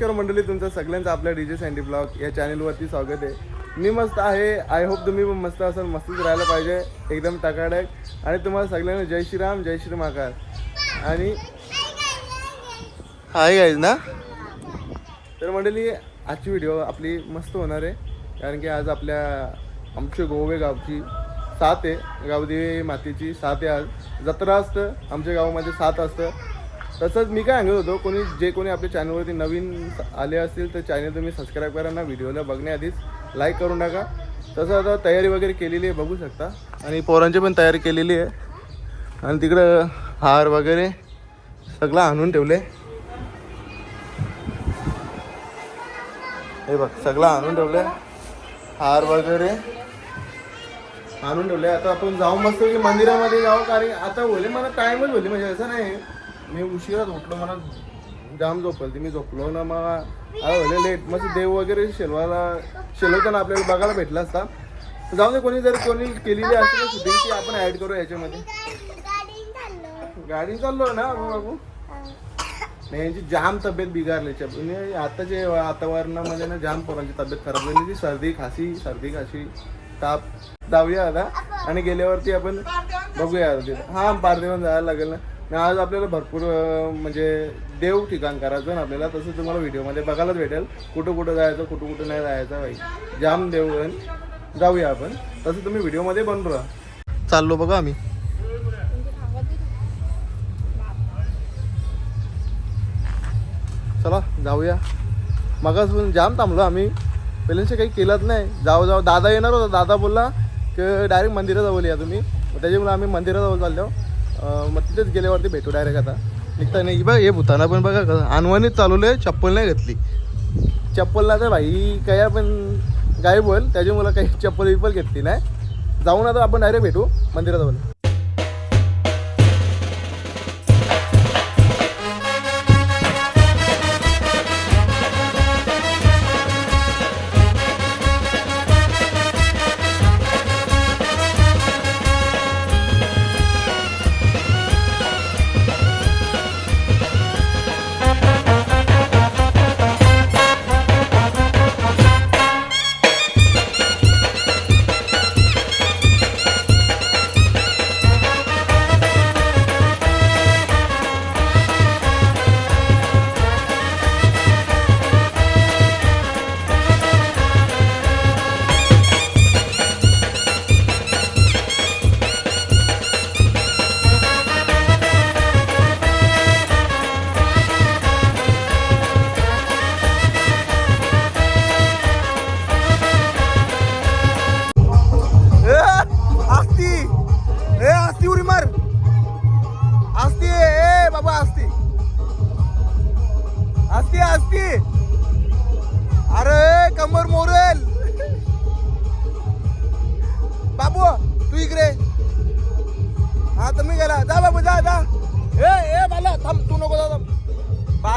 नमस्कार मंडळी तुमचं सगळ्यांचं आपल्या डी जे सँडी ब्लॉग या चॅनलवरती स्वागत आहे. मी मस्त आहे. आय होप तुम्ही पण मस्त असाल मस्तच राहायला पाहिजे. एकदम टकाटक. आणि तुम्हाला सगळ्यांना जय श्रीराम जय श्री महाकाल आणि आहे गाईज ना? तर मंडळी आजची व्हिडिओ आपली मस्त होणार आहे. कारण की आज आपल्या आमच्या गोवे गावची सात आहे. गावदेवी मातेची सात आहे आज. जत्रा असतं. आमच्या गावामध्ये सात असतं. तसंच मी काय सांगत होतो कोणी जे कोणी आपल्या चॅनलवरती नवीन आले असतील तर चॅनल तुम्ही सबस्क्राईब करा ना. व्हिडिओला बघण्याआधीच लाईक करून टाका. तसं आता तयारी वगैरे केलेली आहे बघू शकता. आणि पोरांची पण तयारी केलेली आहे. आणि तिकडं हार वगैरे सगळं आणून ठेवले. हे बघ सगळं आणून ठेवले. हार वगैरे आणून ठेवले. आता आपण जाऊ मस्त की मंदिरामध्ये जाऊ कारण आता होले मला टाईमच होली म्हणजे असं नाही. मी उशिरा झोपलो मला जाम झोपल ती मी झोपलो ना मग बोलले लेट मस्त देव वगैरे शेलवायला शेलवताना आपल्याला बघायला भेटला असता. जाऊ दे कोणी जर कोणी केलेली असेल शूटिंग ती आपण ऍड करू याच्यामध्ये. गाडी चाललो ना बाबू. बाबू नाही यांची जाम तब्येत बिघारली म्हणजे आताचे वातावरणामध्ये ना जाम पोरांची तब्येत खराब झाली ती सर्दी खासी सर्दी खाशी ताप. जाऊया आता. आणि गेल्यावरती आपण बघूया. हा पारदेवन जायला लागेल ना. आज आपल्याला भरपूर म्हणजे देव ठिकाण करायचं ना आपल्याला तसं तुम्हाला व्हिडिओमध्ये बघायलाच भेटेल. कुठं कुठं जायचं कुठं कुठं नाही जायचं बाई. जाम देव जाऊया आपण. तसं तुम्ही व्हिडिओमध्ये बनू राहा. चाललो बघा आम्ही. चला जाऊया. मगास जाम थांबलो आम्ही. पहिल्यांशी काही केलंच नाही. जाऊ जाऊ. दादा येणार होता. दादा बोलला की डायरेक्ट मंदिरात जाऊ या तुम्ही. त्याच्यामुळे आम्ही मंदिरात जाऊ चाललो. मग तिथेच गेल्यावरती भेटू डायरेक्ट आता. निघता नाही बघा हे भूताना पण बघा कसं अनवानीच चालवलं चप्पल नाही घेतली. चप्पलला तर भाई काय पण गायब होईल त्याच्यामुळे काही चप्पल विप्पल घेतली नाही. जाऊन आता आपण डायरेक्ट भेटू मंदिरात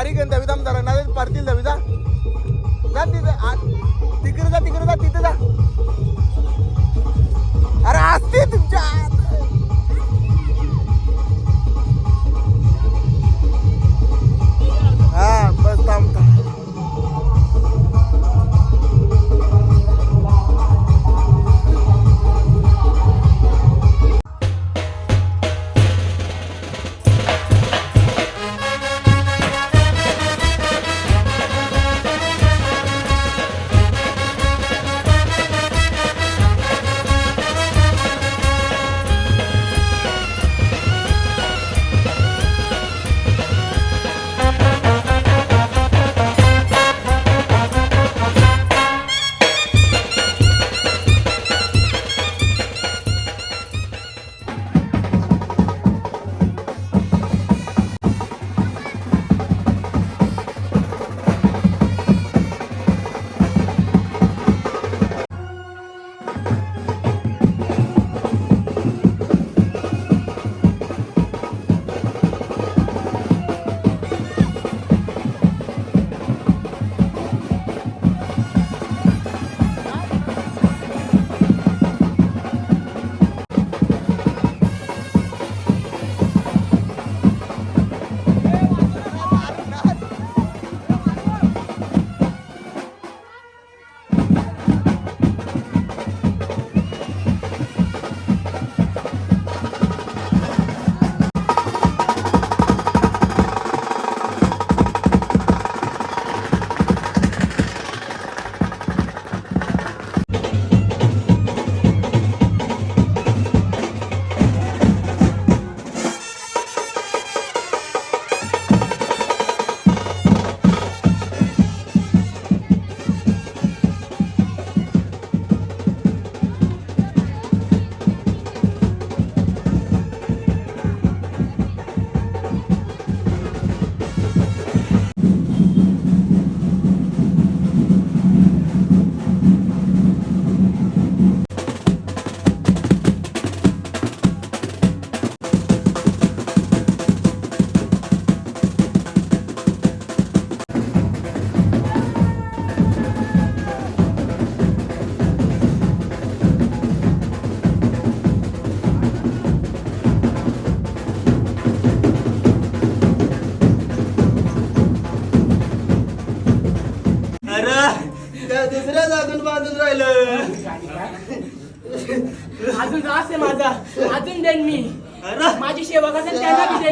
बारीक आहे दविदा थांब जरा नाही परतील दविदा. जा जा तिथे आ- तिकडे जा तिकडे जा तिथे जा.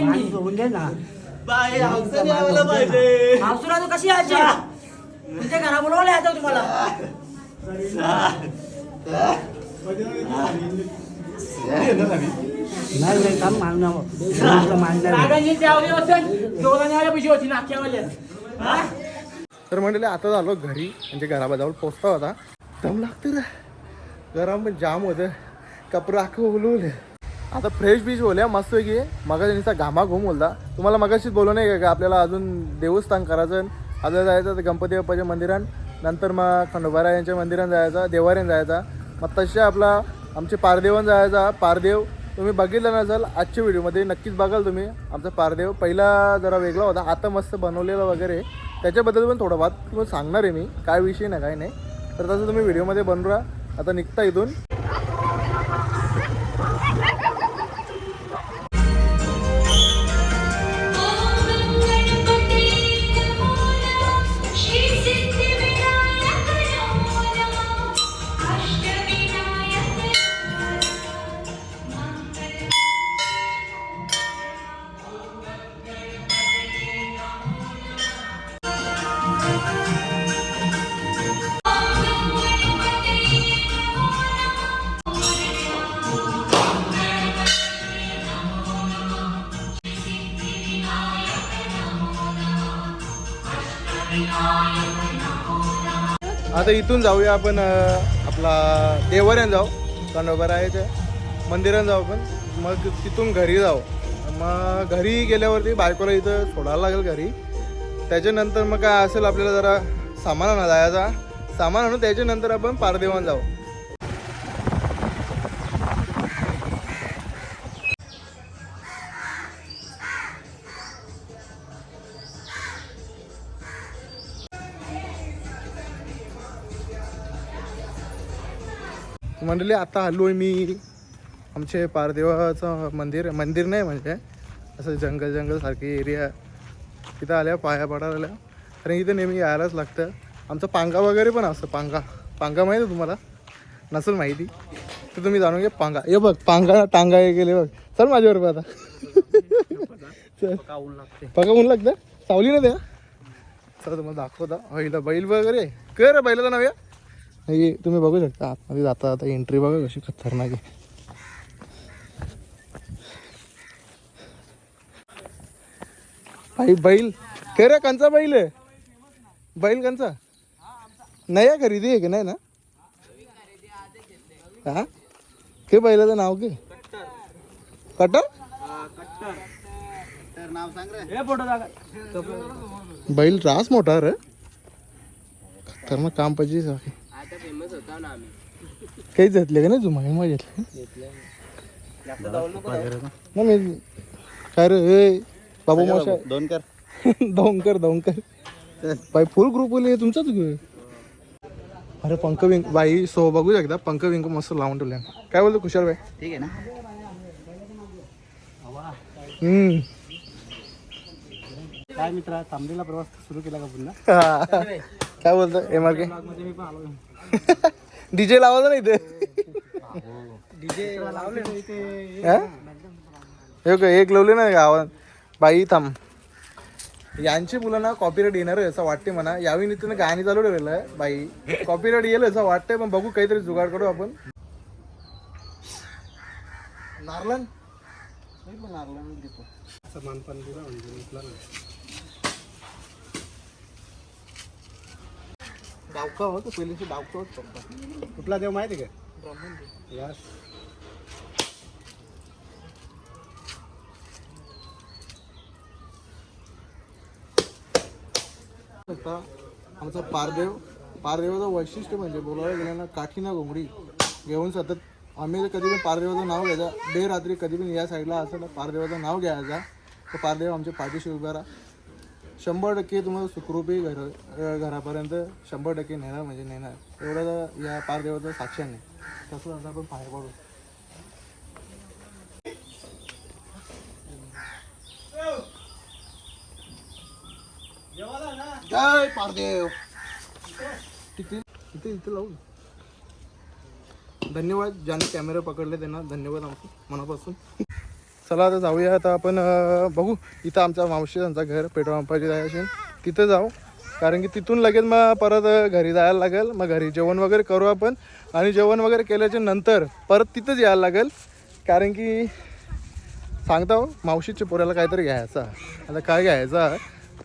मी होऊन दे ना. बाई हौसा द्यायला पाहिजे. तू कशी यायची तुमच्या घरा बोलवलं यायचं तुम्हाला. नाही नाही काम मागणं मागणार रागांनी द्यावले असेल दोघांनी आल्या पैसे होती नाक्यावाले हा? तर म्हणले आता झालो घरी म्हणजे घराबाजावर पोचता होता. दम लागते रे. गरम पण जाम होतं कपडे अख्खं ओलवले. आता फ्रेश बीच बोलल्या मस्त की मग त्यांचा घामा घुम बोलता. तुम्हाला मगाशीच बोलू नाही का आपल्याला अजून देवस्थान करायचं आता जायचं तर गणपती बाप्पाच्या मंदिरात नंतर मग खंडोबारा यांच्या मंदिरात जायचा देवाऱ्यात जायचा. मग तसे आपला आमचे पारदेवन जायचा. पारदेव तुम्ही बघितलं नसाल आजच्या व्हिडिओमध्ये नक्कीच बघाल तुम्ही. आमचा पारदेव पहिला जरा वेगळा होता आता मस्त बनवलेला वगैरे. त्याच्याबद्दल पण थोडं बात तुम्हाला सांगणार आहे मी. काय विषय नाही काय नाही. तर तसं तुम्ही व्हिडिओमध्ये बनवा आता निघता इथून. आता इथून जाऊया आपण आपला देवऱ्यान जाऊ. खंडोबारायाच्या मंदिरात जाऊ आपण. मग तिथून घरी जाऊ. मग घरी गेल्यावरती बायकोला इथं सोडायला लागेल घरी. त्याच्यानंतर मग काय असेल आपल्याला जरा सामान आणा जायचा. सामान आणू त्याच्यानंतर आपण पारदेवान जाऊ. म्हणले आता आलो आहे मी आमचे पारदेवाचं मंदिर मंदिर नाही म्हणजे असं जंगल जंगल सारखी एरिया तिथं आल्या पाया पडायला. आल्या कारण इथं नेहमी यायलाच लागतं. आमचं पांगा वगैरे पण असतं पांगा. पांगा माहीत आहे तुम्हाला? नसेल माहिती. तर तुम्ही जाणून घ्या पांगा. हे बघ पांगा टांगा हे गेले बघ. चल माझ्याबरोबर आता. चल. पका ऊन लागतं. सावली ना त्या चला तुम्हाला दाखवता. बैल बैल वगैरे. कर रे बैलाचं नाव या. हे तुम्ही बघू शकता आतमध्ये जाता आता एंट्री बघा कशी खतरनाक आहे. भाई बैल. के रे कंचा बैल आहे. बैल कंचा? नाही आहे खरेदी आहे की नाही ना? हा? के बैलाचं नाव के? कटर बैल रास मोठा रे. खतरनाक काम पाहिजे फेमस होता ना आम्ही. काहीच घेतले का नाही तू माहिती घेतले ना मी काय रे ए बाबू मोशा दोन कर. दौंकर दौंकर बाई फुल ग्रुप बोलले तुमचाच ग अरे पंक विंक बाई सो बघू शकता पंक विंक मस्त लावून ठेवल्या काय बोलतो कुशाल बाई? ठीक आहे ना? हम्म. काय मित्रा तांबडीला प्रवास सुरू केला का पुन्हा? हा. काय बोलतो एम आर के डीजे लावायचा नाही ते हा? एक लावले ना गावात. बाई थांब. यांची मुलांना कॉपीराईट येणार आहे असं वाटते म्हणा. यावी नीतीनं गाणी चालू ठेवलेलं आहे बाई. कॉपीराईट येईल असं वाटतंय पण बघू काहीतरी जुगाड करू आपण. नारलन? समान पण दिला म्हणजे म्हटलं ना डावका होतो पहिल्याशी डावका होत. फक्त कुठला देव माहिती आहे का? यस. आमचा पारदेव पारदेवाचं वैशिष्ट्य म्हणजे बोलायला गेल्यानं काठीना घोंगडी. घेऊन सतत आम्ही कधी पण पारदेवाचं नाव घ्यायचं डे रात्री कधी पण या साईडला असं पारदेवाचं नाव घ्यायचा. तर पारदेव आमच्या पाठीशी उभा राहा. शंभर टक्के तुम्हाला सुखरूपी घर घरापर्यंत शंभर टक्के नेणार म्हणजे नेणार. एवढं तर या पारदेवाचं साक्ष नाही. तसं आता आपण बाहेर पडू. जय पारदेव. तिथे तिथे इथे लावू? धन्यवाद ज्यांनी कॅमेरा पकडले त्यांना धन्यवाद आमचं मनापासून. चला आता जाऊया. आता आपण बघू. इथं आमचा मावशी त्यांचा घर पेट्रोल पंपाची जायचे तिथं जाऊ. कारण की तिथून लगेच मग परत घरी जायला लागेल. मग घरी जेवण वगैरे करू आपण. आणि जेवण वगैरे केल्याच्यानंतर परत तिथंच यायला लागेल. कारण की सांगता हो मावशीच्या पोऱ्याला काहीतरी घ्यायचा आता काय घ्यायचा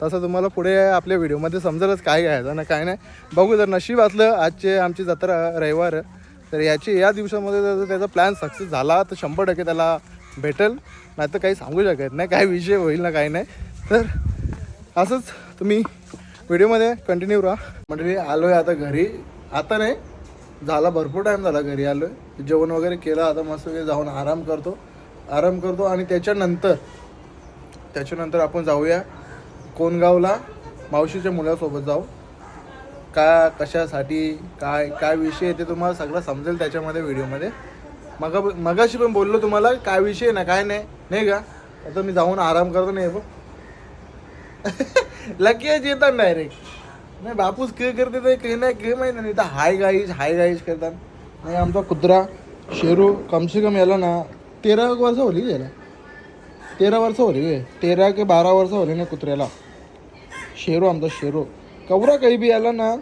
तसं तुम्हाला पुढे आपल्या व्हिडिओमध्ये समजेलच काय घ्यायचं ना काय नाही. बघू जर नशीब असलं आजचे आमची जत्रा रविवार तर याची या दिवसामध्ये जर त्याचा प्लॅन सक्सेस झाला तर शंभर टक्के त्याला भेटेल. नाही तर काही सांगू शकत नाही काय विषय होईल ना काही नाही. तर असंच तुम्ही व्हिडिओमध्ये कंटिन्यू राहा. म्हणजे आलो आहे आता घरी. आता नाही झाला भरपूर टाईम झाला घरी आलो आहे जेवण वगैरे केलं आता मस्त जाऊन आराम करतो. आराम करतो आणि त्याच्यानंतर त्याच्यानंतर आपण जाऊया कोणगावला मावशीच्या मुलासोबत जाऊ. का कशासाठी काय काय विषय आहे ते तुम्हाला सगळं समजेल त्याच्यामध्ये व्हिडिओमध्ये. मग मगाशी पण बोललो तुम्हाला काय विषय ना काय नाही नाही का? आता मी जाऊन आराम करतो नाही बघ. लगेच येतात डायरेक्ट नाही बापूस के करते ते काही नाही काही माहिती नाही तर हाय गाईज हाय गाईज करतात नाही आमचा कुत्रा शेरू कमसे कम याला ना तेरा वर्ष होली याला. तेरा वर्ष होली बे. तेरा के बारा वर्ष होली ना कुत्र्याला. शेरू आमचा शेरू. कवरा काही बी आला ना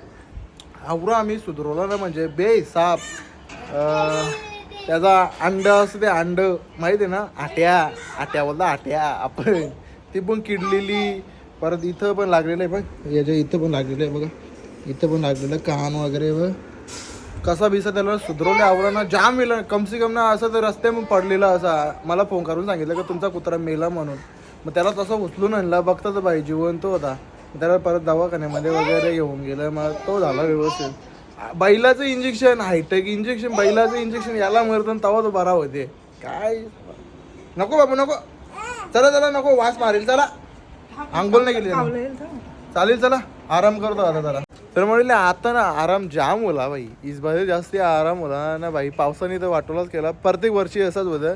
आवरा आम्ही सुधरवला ना म्हणजे बेसाप त्याचा अंड असं ते अंड माहिती आहे ना? आट्या आट्या बोलता आट्या आपण. ती पण किडलेली परत इथं पण लागलेलं आहे बघ. याच्या इथं पण लागलेलं आहे बघा. इथं पण लागलेलं आहे कान वगैरे बघ. कसा बिसा त्याला सुधरवले आवडलं ना जाम मेला. कमसे कम ना असं तर रस्ते पडलेला असा. मला फोन करून सांगितलं की तुमचा कुत्रा मेला म्हणून. मग त्याला तसं उचलून आणला बघता तर बाई जिवंत होता. त्याला परत दवाखान्यामध्ये वगैरे घेऊन गेलं मग तो झाला व्यवस्थित. बैलाचं इंजेक्शन हायटेक इंजेक्शन बैलाचं इंजेक्शन याला मरतं तवा तो बरा होते. काय? नको बाबू नको. चला चला नको. वास मारेल चला. आंघोळ नाही केली चालेल चला. आराम करतो आता जरा. तर म्हणले आता ना आराम जाम होला बाई. इस जास्त आराम होला ना बाई. पावसाने तर वाटोलाच केला. प्रत्येक वर्षी असंच होतं.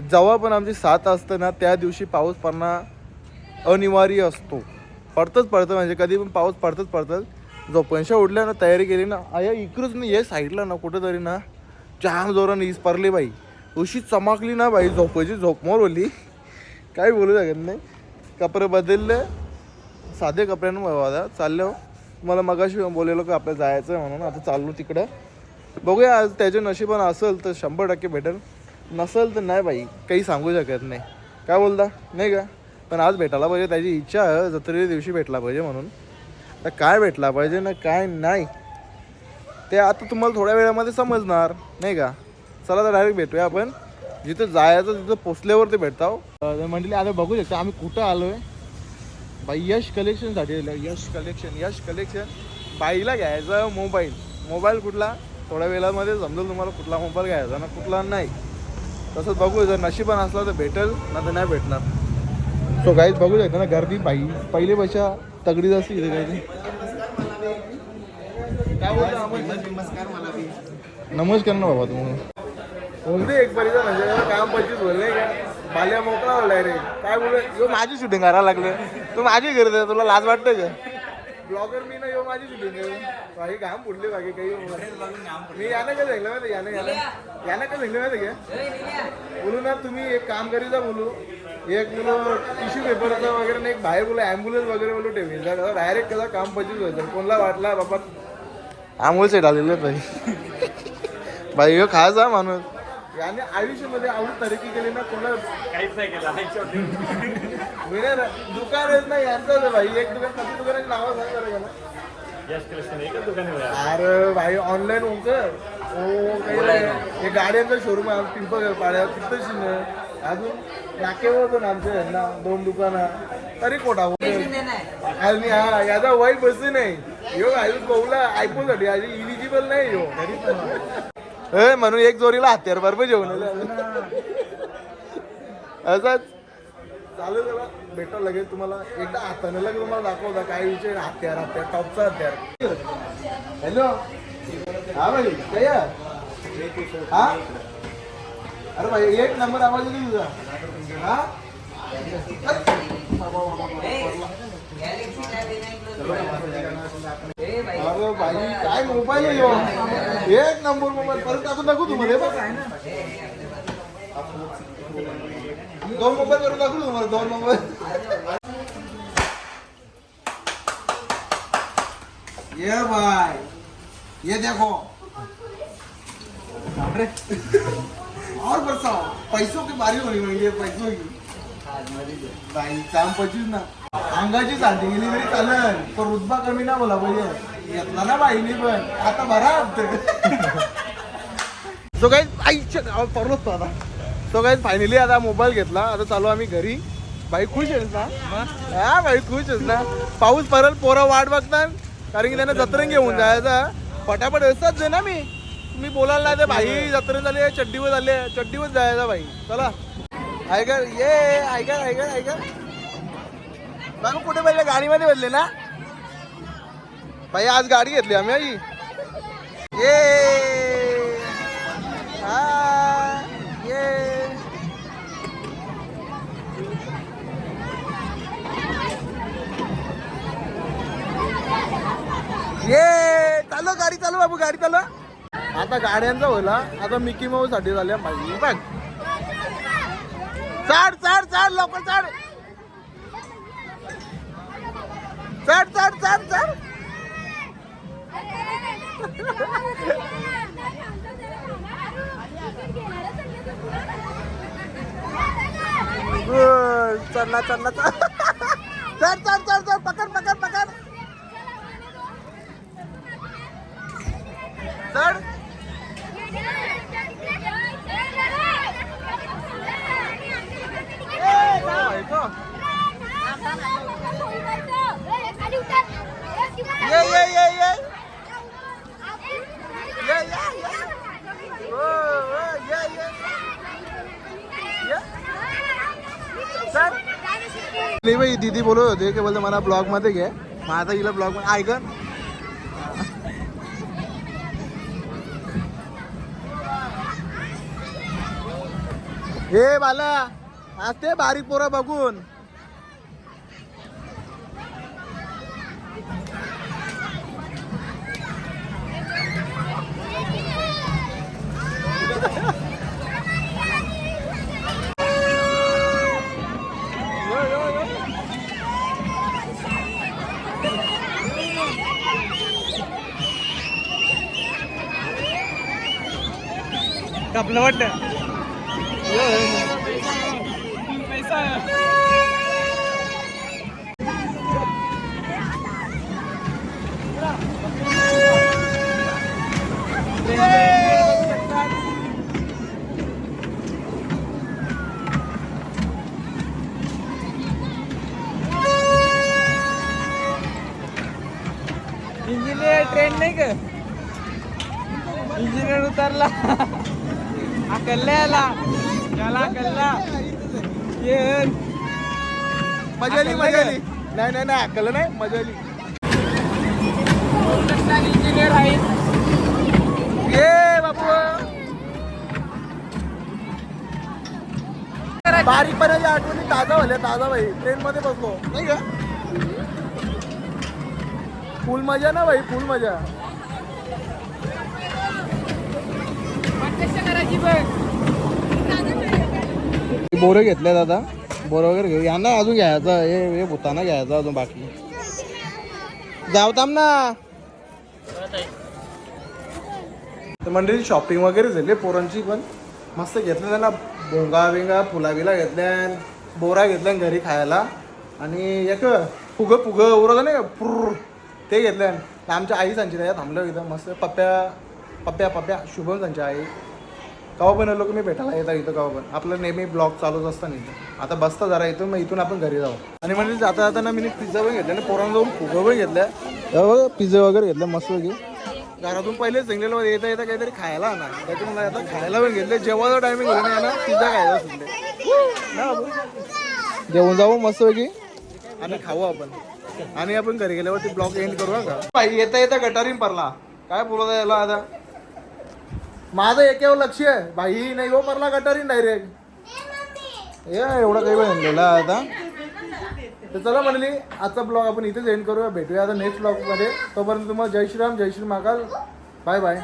जेव्हा पण आमची साथ असतं ना त्या दिवशी पाऊस पडणं अनिवार्य असतो. पडतंच पडतं. म्हणजे कधी पण पाऊस पडतंच पडतंच. झोपणशा उडल्या ना तयारी केली ना अया इकडंच नाही ये साईडला ना कुठंतरी ना जाम जोरानं ईज पारली बाई. उशी चमकली ना बाई झोपायची झोपमोर होली काय बोलू शकत नाही. कपडे बदलले. साधे कपड्यांवर बाबा चाललो. मला मगाशी बोलेलो की आपल्याला जायचं आहे म्हणून. आता चाललो तिकडं. बघूया आज त्याचे नशीबन असेल तर शंभर टक्के भेटेल. नसेल तर नाही बाई. काही सांगू शकत नाही. काय बोलता? नाही का? पण आज भेटायला पाहिजे. त्याची इच्छा आहे जत्रेच्या दिवशी भेटला पाहिजे म्हणून. तर काय भेटला पाहिजे ना काय नाही. ते आता तुम्हाला थोड्या वेळामध्ये समजणार नाही का? चला तर डायरेक्ट भेटूया आपण. जिथं जायचं तिथं पोचल्यावर ते भेटताव हो. म्हटले आता बघू शकता आम्ही कुठं आलो आहे बाई यश कलेक्शनसाठी यश कलेक्शन यश कलेक्शन बाईला घ्यायचा मोबाईल मोबाईल कुठला? थोड्या वेळामध्ये समजेल तुम्हाला कुठला मोबाईल घ्यायचा ना कुठला नाही. तसंच बघू जर नशिबान असला तर भेटेल ना तर नाही भेटणार. सो काहीच बघू शकता ना गर्दी बाई. पहिले पेक्षा तगडीच असते इथे काय बोलतो नमस्कार ना बाबा तुम्हाला कोणते एक परिचय म्हणजे काम पंचवीस बोलले का? बाल्या मोकळा बोललाय रे काय बोल यो माझी शूटिंग करायला लागलं. तू माझी करत आहे तुला लाज वाटतं का? ब्लॉगर मी ना यो माझी शूटिंग काही काम बुडले बाकी काही मी यानं काय सांगितलं माहिती यानं यानं यानं काय सांगितलं माहिती का? बोलू ना तुम्ही एक काम करीता बोलू. एक बोलू टिश्यू पेपरचा वगैरे नाही एक बाहेर बोलू ॲम्ब्युलन्स वगैरे बोलू ठेवील. डायरेक्ट कसा काम पंचवीस व्हायचं कोणला वाटला बाबा आमोल सेट आलेलं भाई भाई ह्यो खायचा माणूस. याने आयुष्यामध्ये आवडी तरक्की केली ना कोणा काहीच नाही केलं मी नाही दुकान आहेत ना यांचं आहे भाई एक दुकान किती दुकानाची नावं सांग मला. एकच दुकान आहे. अरे भाई ऑनलाईन होऊन कर. ओ काही नाही. हे गाड्यांचं शोरूम आहे पिंपळ पाड्या तिथंच ना अजून? नाकेवर होतो ना आमच्या यांना दोन दुकानं. तरी कोटा आणि हा याचा वय बस नाही यो अजून कौला ऐकूसाठी अजून इलिजिबल नाही यो. ए म्हणून एक जोरीला हत्यार बरोबर जेवण असंच. चालू झाला भेटा लगेच तुम्हाला. एकदा हाताने लगेच तुम्हाला दाखवता काय विषय. हत्यार हत्यार टॉपचा हत्यार. हॅलो. हा भाई काय? हा? अरे भाई एक नंबर आवाज येतो तुझा. अरे भाई काय मोबाईल येऊ एक नंबर मोबाईल. परत टाकून दाखवू तुम्हाला हे दोन मोबाईल करून दाखवू तुम्हाला दोन मोबाईल. ये भाई ये देखो. अरे और बरसाओ। पैसों की बारी होनी म्हणजे पैसों की। बाई काम पचीस ना। अंगाची साधी गेली तरी चालेल पण रुतबा कमी ना बोला पाहिजे घेतला ना बाईने पण. आता भरा हप्ते. सो काही आईच्या परत आता. सो काही फायनली आता मोबाईल घेतला. आता चालू आम्ही घरी. बाई खुश आहेस ना? हा बाई खुश आहेस ना? पाऊस परत पोरं वाट बघतात. कारण की त्यांना जत्रेन घेऊन जायचं. पटापट असतात जे ना मी मी बोलायला नाही ते भाई. जत्रेन झाली चड्डीवर झाले चड्डीवर जायचं भाई. चला. ऐका ये ऐका ऐका ऐका बाबू कुठे बसले? गाडीमध्ये बसले ना? भाई आज गाडी घेतली आम्ही आई. ये. हा ये. ये. चालू गाडी चालू बाबू गाडी चालू आता गाड्यांचा होला. आता मिकी माऊ साठी झाल्या पाहिजे. बघ. चढ चढ चढ लवकर चढ. चढ चढ चढ चढ. गुड चढला चढला चढ. चढ चढ चढ चढ पकड पकड पकड. चढ ए, काय व्हायचं? ये ये ये ये ये ये ये ओ, ओ, ये ये ये चढ नाही बाई दीदी बोलत होते की बोलते मला ब्लॉगमध्ये घे आता हिला ब्लॉगमध्ये ऐक हे बाला आज ते बारीक पोरं बघून कपलं वाटतं मजा आली मजा आली नाही नाही नाही अक्कल नाही मजा आली इंजिनियर आहे. ये बापू बारीकपणाच्या आठवणी ताजा झाल्या ताजा भाई. ट्रेन मध्ये बसलो. नाही का? फुल मजा ना भाई फुल मजा. करायची बघ. बोरं घेतल्यात आता बोर वगैरे घेऊ. यांना अजून घ्यायचं हे हे भूताना घ्यायचं अजून बाकी. जावताम ना. तर मंडळी शॉपिंग वगैरे झाली पोरांची पण. मस्त घेतलं त्यांना. भोंगा बिंगा फुला बिला घेतल्यान बोरा घेतल्यान घरी खायला. आणि एक फुग फुग उरलं नाही पुर ते घेतल्यान आमच्या आई सांची त्या थांबलं इथं. मस्त पप्प्या पप्प्या पप्प्या. शुभम त्यांच्या आई. कवा पण लोक मी भेटायला येतात इथं कवा पण आपलं नेहमी ब्लॉग चालूच असतं इथं. आता बसता जरा इथून मग इथून आपण घरी जाऊ. आणि म्हणजे जाता जाताना मी पिझ्झा पण घेतला आणि पोरांना जाऊन फुगं पण घेतल्या. पिझ्झा वगैरे घेतलं मस्त की घरातून पहिले सिंगलेल मध्ये येता येता काहीतरी खायला ना त्याच्यामुळे आता खायला पण घेतले जेवायचा टायमिंग ना पिझ्झा खायला सुटले? जेवून जाऊ मस्त पैकी. आणि खाऊ आपण. आणि आपण घरी गेल्यावरती ब्लॉग एंड करू हा का? येता येता गटारीन पडला. काय बोलत याला आता? माझं एकेवर लक्ष आहे. भाई नाही हो परला गटारीन डायरेक्ट ए एवढा काही वेळ आणलेला आता. तर चला म्हणली आजचा ब्लॉग आपण इथेच एंड करूया. भेटूया आता नेक्स्ट ब्लॉगमध्ये तोपर्यंत तुम्हाला जय श्रीराम जय श्री महाकाल. Bye bye